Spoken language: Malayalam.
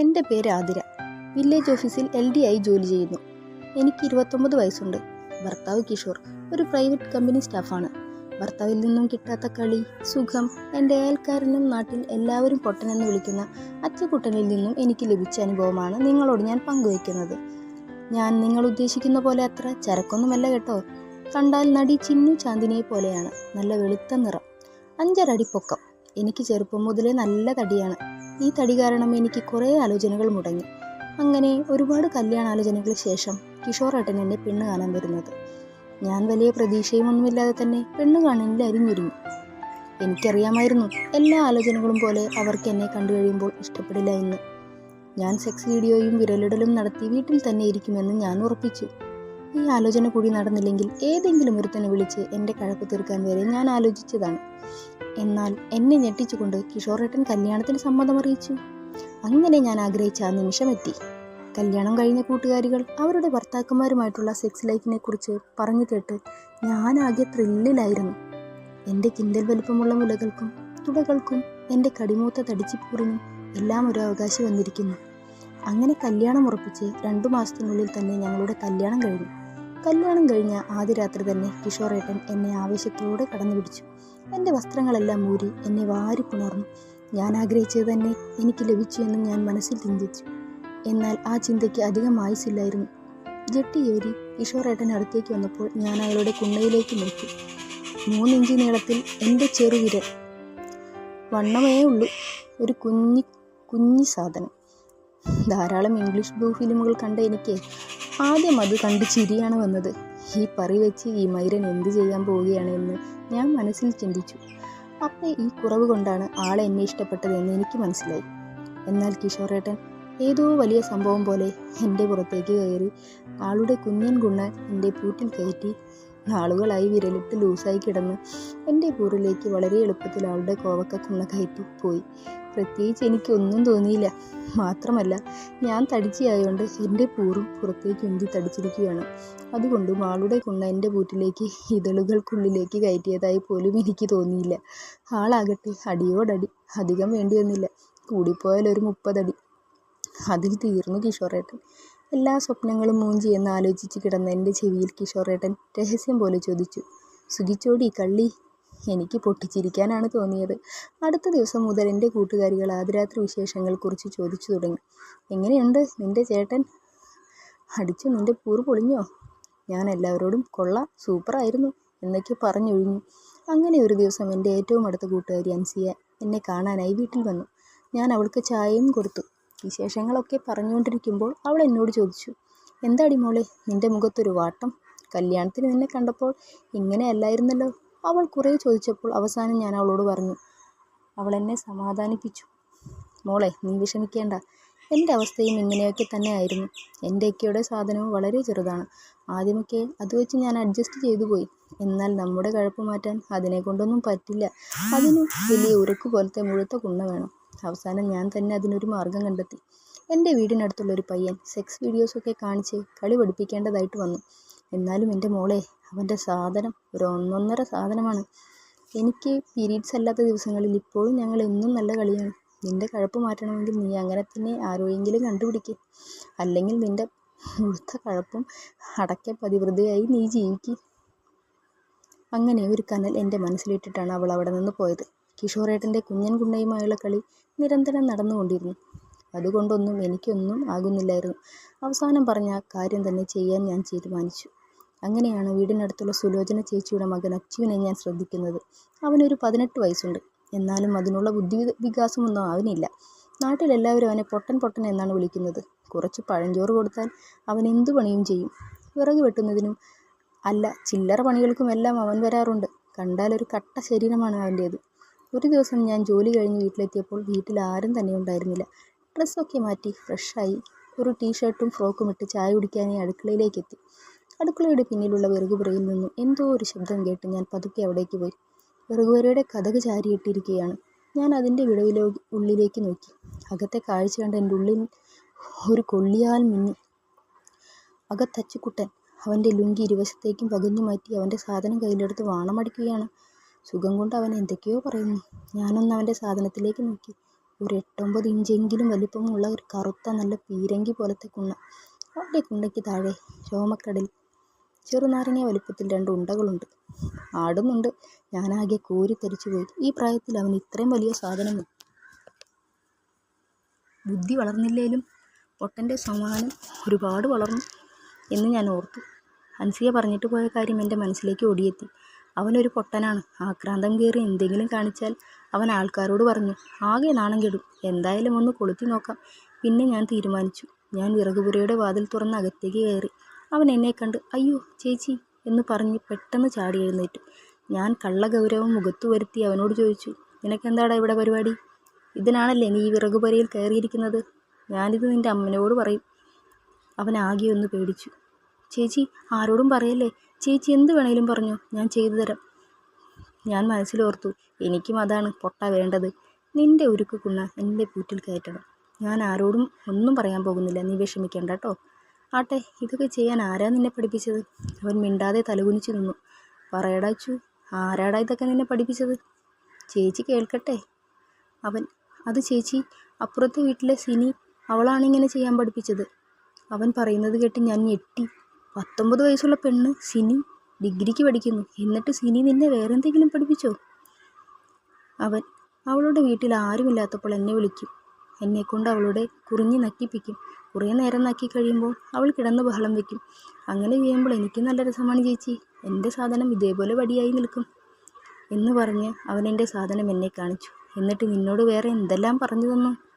എന്റെ പേര് ആതിര. വില്ലേജ് ഓഫീസിൽ എൽ ഡി ആയി ജോലി ചെയ്യുന്നു. എനിക്ക് ഇരുപത്തൊമ്പത് വയസ്സുണ്ട്. ഭർത്താവ് കിഷോർ ഒരു പ്രൈവറ്റ് കമ്പനി സ്റ്റാഫാണ് ഭർത്താവിൽ നിന്നും കിട്ടാത്ത കളി സുഖം എന്റെ അയൽക്കാരനും നാട്ടിൽ എല്ലാവരും പൊട്ടനെന്ന് വിളിക്കുന്ന അച്ചക്കുട്ടനിൽ നിന്നും എനിക്ക് ലഭിച്ച അനുഭവമാണ് നിങ്ങളോട് ഞാൻ പങ്കുവയ്ക്കുന്നത്. ഞാൻ നിങ്ങൾ ഉദ്ദേശിക്കുന്ന പോലെ അത്ര ചരക്കൊന്നുമല്ല കേട്ടോ. കണ്ടാൽ നടി ചിന്നു ചാന്ദിനിയെ പോലെയാണ്. നല്ല വെളുത്ത നിറം. അഞ്ചരടി പൊക്കം. എനിക്ക് ചെറുപ്പം മുതലേ നല്ല തടിയാണ്. ഈ തടി കാരണം എനിക്ക് കുറേ ആലോചനകൾ മുടങ്ങി. അങ്ങനെ ഒരുപാട് കല്യാണാലോചനകൾക്ക് ശേഷം കിഷോറേട്ടൻ എന്നെ പെണ്ണ് കാണാൻ വരുന്നത്. ഞാൻ വലിയ പ്രതീക്ഷയും ഒന്നുമില്ലാതെ തന്നെ പെണ്ണ് കാണാനിൽ അരിഞ്ഞൊരുങ്ങി. എനിക്കറിയാമായിരുന്നു എല്ലാ ആലോചനകളും പോലെ അവർക്ക് എന്നെ കണ്ടു കഴിയുമ്പോൾ ഇഷ്ടപ്പെടില്ല എന്ന്. ഞാൻ സെക്സ് വീഡിയോയും വിരലിടലും നടത്തി വീട്ടിൽ തന്നെ ഇരിക്കുമെന്ന് ഞാൻ ഉറപ്പിച്ചു. ഈ ആലോചന കൂടി നടന്നില്ലെങ്കിൽ ഏതെങ്കിലും ഒരുത്തനെ വിളിച്ച് എന്റെ കഴപ്പ് തീർക്കാൻ വരെ ഞാൻ ആലോചിച്ചതാണ്. എന്നാൽ എന്നെ ഞെട്ടിച്ചുകൊണ്ട് കിഷോറേട്ടൻ കല്യാണത്തിന് സമ്മതം അറിയിച്ചു. അങ്ങനെ ഞാൻ ആഗ്രഹിച്ച ആ നിമിഷമെത്തി. കല്യാണം കഴിഞ്ഞ കൂട്ടുകാരികൾ അവരുടെ ഭർത്താക്കന്മാരുമായിട്ടുള്ള സെക്സ് ലൈഫിനെ കുറിച്ച് പറഞ്ഞു കേട്ട് ഞാനാകെ ത്രില്ലിലായിരുന്നു എന്റെ കിണ്ടൽ വലുപ്പമുള്ള മുലകൾക്കും തുടകൾക്കും എന്റെ കടിമൂത്ത തടിച്ചിപ്പൂറിനും എല്ലാം ഒരു അവകാശം വന്നിരിക്കുന്നു. അങ്ങനെ കല്യാണം ഉറപ്പിച്ച് രണ്ടു മാസത്തിനുള്ളിൽ തന്നെ ഞങ്ങളുടെ കല്യാണം കഴിഞ്ഞു. കല്യാണം കഴിഞ്ഞ ആദ്യ രാത്രി തന്നെ കിഷോറേട്ടൻ എന്നെ ആവേശത്തോടെ കടന്നു പിടിച്ചു. എന്റെ വസ്ത്രങ്ങളെല്ലാം മൂരി എന്നെ വാരി പുണർന്നു ഞാൻ ആഗ്രഹിച്ചത് തന്നെ എനിക്ക് ലഭിച്ചു എന്ന് ഞാൻ മനസ്സിൽ ചിന്തിച്ചു. എന്നാൽ ആ ചിന്തയ്ക്ക് അധികം ആയുസില്ലായിരുന്നു ജെട്ടിയേറി കിഷോറേട്ടൻ അടുത്തേക്ക് വന്നപ്പോൾ ഞാൻ അയാളുടെ കുണ്ണയിലേക്ക് നോക്കി. മൂന്നിഞ്ച് നീളത്തിൽ എന്റെ ചെറുവിരൽ. വണ്ണമേ ഉള്ളൂ. ഒരു കുഞ്ഞി കുഞ്ഞി സാധനം. ധാരാളം ഇംഗ്ലീഷ് ബ്ലൂ ഫിലിമുകൾ കണ്ട എനിക്ക് ആദ്യം അത് കണ്ട് ചിരിയാണ് വന്നത്. ഈ പറി വെച്ച് ഈ മൈരൻ എന്ത് ചെയ്യാൻ പോവുകയാണ് എന്ന് ഞാൻ മനസ്സിൽ ചിന്തിച്ചു. അപ്പം ഈ കുറവ് കൊണ്ടാണ് ആളെ എന്നെ ഇഷ്ടപ്പെട്ടത് എന്ന് എനിക്ക് മനസ്സിലായി. എന്നാൽ കിഷോറേട്ടൻ ഏതോ വലിയ സംഭവം പോലെ എന്റെ പുറത്തേക്ക് കയറി ആളുടെ കുഞ്ഞൻ കുണ്ണ എന്റെ പൂട്ടിൽ കയറ്റി നാളുകളായി വിരലിട്ട് ലൂസായി കിടന്ന് എന്റെ പൂറിലേക്ക് വളരെ എളുപ്പത്തിൽ ആളുടെ കോവക്ക കുണ്ണ കയറ്റി പോയി. പ്രത്യേകിച്ച് എനിക്കൊന്നും തോന്നിയില്ല. മാത്രമല്ല ഞാൻ തടിച്ചയായതുകൊണ്ട് എന്റെ പൂറും പുറത്തേക്ക് ഉന്തി തടിച്ചിരിക്കുകയാണ്. അതുകൊണ്ടും ആളുടെ കുണ്ണ എന്റെ പൂറ്റിലേക്ക് ഇതളുകൾക്കുള്ളിലേക്ക് കയറ്റിയതായി പോലും എനിക്ക് തോന്നിയില്ല. ആളാകട്ടെ അടിയോടടി അധികം വേണ്ടി വന്നില്ല കൂടിപ്പോയാൽ ഒരു മുപ്പതടി. അതിൽ തീർന്നു കിഷോറേട്ടൻ. എല്ലാ സ്വപ്നങ്ങളും മൂഞ്ചി എന്ന് ആലോചിച്ച് കിടന്ന എന്റെ ചെവിയിൽ കിഷോറേട്ടൻ രഹസ്യം പോലെ ചോദിച്ചു സുഖിച്ചോടി കള്ളി എനിക്ക് പൊട്ടിച്ചിരിക്കാനാണ് തോന്നിയത്. അടുത്ത ദിവസം മുതൽ എന്റെ കൂട്ടുകാരികൾ ആദ്യരാത്രി വിശേഷങ്ങൾ കുറിച്ച് ചോദിച്ചു തുടങ്ങി. എങ്ങനെയുണ്ട് നിന്റെ ചേട്ടൻ? അടിച്ചു നിന്റെ പൂറ് പൊളിഞ്ഞോ? ഞാൻ എല്ലാവരോടും കൊള്ളാം സൂപ്പറായിരുന്നു എന്നൊക്കെ പറഞ്ഞൊഴിഞ്ഞു. അങ്ങനെ ഒരു ദിവസം എന്റെ ഏറ്റവും അടുത്ത കൂട്ടുകാരി അൻസിയ എന്നെ കാണാനായി വീട്ടിൽ വന്നു. ഞാൻ അവൾക്ക് ചായയും കൊടുത്തു. വിശേഷങ്ങളൊക്കെ പറഞ്ഞുകൊണ്ടിരിക്കുമ്പോൾ അവൾ എന്നോട് ചോദിച്ചു എന്താടി മോളെ നിന്റെ മുഖത്തൊരു വാട്ടം? കല്യാണത്തിന് നിന്നെ കണ്ടപ്പോൾ ഇങ്ങനെയല്ലായിരുന്നല്ലോ അവൾ കുറേ ചോദിച്ചപ്പോൾ അവസാനം ഞാൻ അവളോട് പറഞ്ഞു അവൾ എന്നെ സമാധാനിപ്പിച്ചു. മോളെ നീ വിഷമിക്കേണ്ട. എന്റെ അവസ്ഥയും ഇങ്ങനെയൊക്കെ തന്നെ ആയിരുന്നു. എന്റെ ഒക്കെയുടെ സാധനവും വളരെ ചെറുതാണ്. ആദ്യമൊക്കെ അത് വെച്ച് ഞാൻ അഡ്ജസ്റ്റ് ചെയ്തു പോയി. എന്നാൽ നമ്മുടെ കഴപ്പ് മാറ്റാൻ അതിനെ കൊണ്ടൊന്നും പറ്റില്ല. അതിന് വലിയ ഉരുക്ക് പോലത്തെ മുഴുത്ത കുണ്ണ വേണം. അവസാനം ഞാൻ തന്നെ അതിനൊരു മാർഗം കണ്ടെത്തി. എന്റെ വീടിനടുത്തുള്ള ഒരു പയ്യൻ സെക്സ് വീഡിയോസൊക്കെ കാണിച്ച് കളി പഠിപ്പിക്കേണ്ടതായിട്ട് വന്നു. എന്നാലും എന്റെ മോളെ അവന്റെ സാധനം ഒരു ഒന്നൊന്നര സാധനമാണ്. എനിക്ക് പീരീഡ്സ് അല്ലാത്ത ദിവസങ്ങളിൽ ഇപ്പോഴും ഞങ്ങൾ എന്നും നല്ല കളിയാണ്. നിന്റെ കഴപ്പ് മാറ്റണമെങ്കിൽ നീ അങ്ങനെ തന്നെ ആരോയെങ്കിലും കണ്ടുപിടിക്കും. അല്ലെങ്കിൽ നിന്റെ മുഴുത്ത കഴപ്പും അടക്ക പതിവൃതയായി നീ ജീവിക്കും. അങ്ങനെ ഒരു കനൽ എന്റെ മനസ്സിലിട്ടിട്ടാണ് അവൾ അവിടെ നിന്ന് പോയത്. കിഷോറേട്ടന്റെ കുഞ്ഞൻ കുണ്ണയുമായുള്ള കളി നിരന്തരം നടന്നുകൊണ്ടിരുന്നു. അതുകൊണ്ടൊന്നും എനിക്കൊന്നും ആകുന്നില്ലായിരുന്നു. അവസാനം പറഞ്ഞ കാര്യം തന്നെ ചെയ്യാൻ ഞാൻ തീരുമാനിച്ചു. അങ്ങനെയാണ് വീടിനടുത്തുള്ള സുലോചന ചേച്ചിയുടെ മകൻ അച്ചുവിനെ ഞാൻ ശ്രദ്ധിക്കുന്നത്. അവനൊരു പതിനെട്ട് വയസ്സുണ്ട്. എന്നാലും അതിനുള്ള ബുദ്ധി വികാസമൊന്നും അവനില്ല. നാട്ടിലെല്ലാവരും അവനെ പൊട്ടൻ പൊട്ടൻ എന്നാണ് വിളിക്കുന്നത്. കുറച്ച് പഴഞ്ചോറ് കൊടുത്താൽ അവൻ എന്തു പണിയും ചെയ്യും. വിറക് വെട്ടുന്നതിനും അല്ല ചില്ലറ പണികൾക്കുമെല്ലാം അവൻ വരാറുണ്ട്. കണ്ടാൽ ഒരു കട്ട ശരീരമാണ് അവന്റേത്. ഒരു ദിവസം ഞാൻ ജോലി കഴിഞ്ഞ് വീട്ടിലെത്തിയപ്പോൾ വീട്ടിൽ ആരും തന്നെ ഉണ്ടായിരുന്നില്ല. ഡ്രസ്സൊക്കെ മാറ്റി ഫ്രഷായി ഒരു ടീഷർട്ടും ഫ്രോക്കും ഇട്ട് ചായ കുടിക്കാനേ അടുക്കളയിലേക്ക് എത്തി അടുക്കളയുടെ പിന്നിലുള്ള വിറകുപുറയിൽ നിന്നും എന്തോ ഒരു ശബ്ദം കേട്ട് ഞാൻ പതുക്കെ അവിടേക്ക് പോയി. വിറകുപുരയുടെ കഥക് ചാരിയിട്ടിരിക്കുകയാണ് ഞാൻ അതിന്റെ വിടവിലോ ഉള്ളിലേക്ക് നോക്കി. അകത്തെ കാഴ്ച കണ്ട് എന്റെ ഉള്ളിൽ ഒരു കൊള്ളിയാൽ മിന്നി. അകത്തച്ചുക്കുട്ടൻ അവന്റെ ലുങ്കി ഇരുവശത്തേക്കും പകഞ്ഞു മാറ്റി അവന്റെ സാധനം കയ്യിലെടുത്ത് വാണമടിക്കുകയാണ് സുഖം കൊണ്ട് അവൻ എന്തൊക്കെയോ പറയുന്നു. ഞാനൊന്ന് അവന്റെ സാധനത്തിലേക്ക് നോക്കി. ഒരു എട്ടൊമ്പത് ഇഞ്ചെങ്കിലും വലിപ്പമുള്ള ഒരു കറുത്ത നല്ല പീരങ്കി പോലത്തെ കുണ്ണ. അവന്റെ കുണ്ടയ്ക്ക് താഴെ രോമക്കടൽ ചെറുനാരങ്ങ വലിപ്പത്തിൽ രണ്ട് ഉണ്ടകളുണ്ട്. ആടുന്നുണ്ട് ഞാനാകെ കോരിത്തരിച്ചുപോയി ഈ പ്രായത്തിൽ അവൻ ഇത്രയും വലിയ സാധനമോ ബുദ്ധി വളർന്നില്ലേലും പൊട്ടന്റെ സമാനം ഒരുപാട് വളർന്നു എന്ന് ഞാൻ ഓർത്തു. അൻസിയ പറഞ്ഞിട്ട് പോയ കാര്യം എന്റെ മനസ്സിലേക്ക് ഓടിയെത്തി അവനൊരു പൊട്ടനാണ്. ആക്രാന്തം കയറി എന്തെങ്കിലും കാണിച്ചാൽ അവൻ ആൾക്കാരോട് പറഞ്ഞു ആകെ നാണം കെടും. എന്തായാലും ഒന്ന് കൊളുത്തി നോക്കാം. പിന്നെ ഞാൻ തീരുമാനിച്ചു. ഞാൻ വിറകുപുരയുടെ വാതിൽ തുറന്ന് അകത്തേക്ക് കയറി. അവൻ എന്നെ കണ്ട് അയ്യോ ചേച്ചി എന്ന് പറഞ്ഞ് പെട്ടെന്ന് ചാടി എഴുന്നേറ്റു. ഞാൻ കള്ളഗൗരവം മുഖത്തു വരുത്തി അവനോട് ചോദിച്ചു നിനക്കെന്താടാ ഇവിടെ പരിപാടി? ഇതിനാണല്ലേ നീ വിറകുപുരയിൽ കയറിയിരിക്കുന്നത്? ഞാനിത് നിന്റെ അമ്മനോട് പറയും. അവൻ ആകെ ഒന്ന് പേടിച്ചു. ചേച്ചി ആരോടും പറയല്ലേ? ചേച്ചി എന്ത് വേണേലും പറഞ്ഞു ഞാൻ ചെയ്തു തരാം. ഞാൻ മനസ്സിലോർത്തു എനിക്കും അതാണ് പൊട്ട വേണ്ടത്. നിന്റെ ഉരുക്ക് കുണ്ണ എന്റെ പൂറ്റിൽ കയറ്റണം. ഞാൻ ആരോടും ഒന്നും പറയാൻ പോകുന്നില്ല നീ വിഷമിക്കേണ്ട കേട്ടോ ആട്ടെ ഇതൊക്കെ ചെയ്യാൻ ആരാ നിന്നെ പഠിപ്പിച്ചത്? അവൻ മിണ്ടാതെ തലകുനിച്ചു നിന്നു. പറയടാ ചു ആരാടാ ഇതൊക്കെ നിന്നെ പഠിപ്പിച്ചത്? ചേച്ചി കേൾക്കട്ടെ. അവൻ അത് ചേച്ചി അപ്പുറത്തെ വീട്ടിലെ സിനി അവളാണ് ഇങ്ങനെ ചെയ്യാൻ പഠിപ്പിച്ചത്. അവൻ പറയുന്നത് കേട്ട് ഞാൻ ഞെട്ടി. പത്തൊമ്പത് വയസ്സുള്ള പെണ്ണ് സിനി ഡിഗ്രിക്ക് പഠിക്കുന്നു. എന്നിട്ട് സിനി നിന്നെ വേറെ എന്തെങ്കിലും പഠിപ്പിച്ചോ? അവൻ അവളുടെ വീട്ടിൽ ആരുമില്ലാത്തപ്പോൾ എന്നെ വിളിക്കും. എന്നെക്കൊണ്ട് അവളുടെ കുറിഞ്ഞ് നക്കിപ്പിക്കും. കുറേ നേരം നക്കി കഴിയുമ്പോൾ അവൾ കിടന്ന് ബഹളം വെക്കും. അങ്ങനെ ചെയ്യുമ്പോൾ എനിക്ക് നല്ല രസമാണ് ചേച്ചി. എന്റെ സാധനം ഇതേപോലെ വടിയായി നിൽക്കും എന്ന് പറഞ്ഞ് അവൻ എന്റെ സാധനം എന്നെ കാണിച്ചു. എന്നിട്ട് നിന്നോട് വേറെ എന്തെല്ലാം പറഞ്ഞു തന്നു?